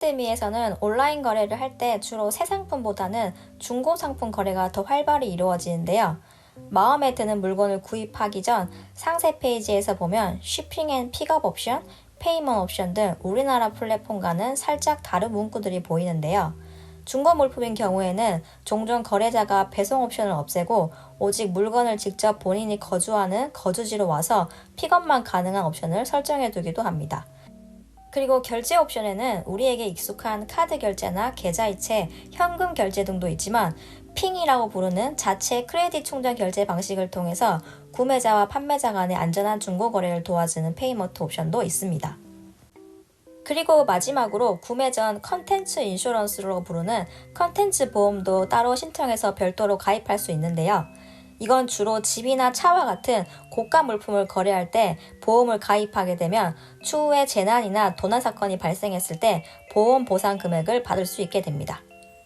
데미에서는 온라인 거래를 할 때 주로 새 상품보다는 중고 상품 거래가 더 활발히 이루어지는데요. 마음에 드는 물건을 구입하기 전 상세 페이지에서 보면 쉬핑 앤 픽업 옵션, 페이먼 옵션 등 우리나라 플랫폼과는 살짝 다른 문구들이 보이는데요. 중고 물품인 경우에는 종종 거래자가 배송 옵션을 없애고 오직 물건을 직접 본인이 거주하는 거주지로 와서 픽업만 가능한 옵션을 설정해 두기도 합니다. 그리고 결제 옵션에는 우리에게 익숙한 카드 결제나 계좌이체, 현금 결제 등도 있지만 핑이라고 부르는 자체 크레딧 충전 결제 방식을 통해서 구매자와 판매자 간의 안전한 중고 거래를 도와주는 페이먼트 옵션도 있습니다. 그리고 마지막으로 구매 전 컨텐츠 인슈런스로 부르는 컨텐츠 보험도 따로 신청해서 별도로 가입할 수 있는데요. 이건 주로 집이나 차와 같은 고가 물품을 거래할 때 보험을 가입하게 되면 추후에 재난이나 도난 사건이 발생했을 때 보험 보상 금액을 받을 수 있게 됩니다.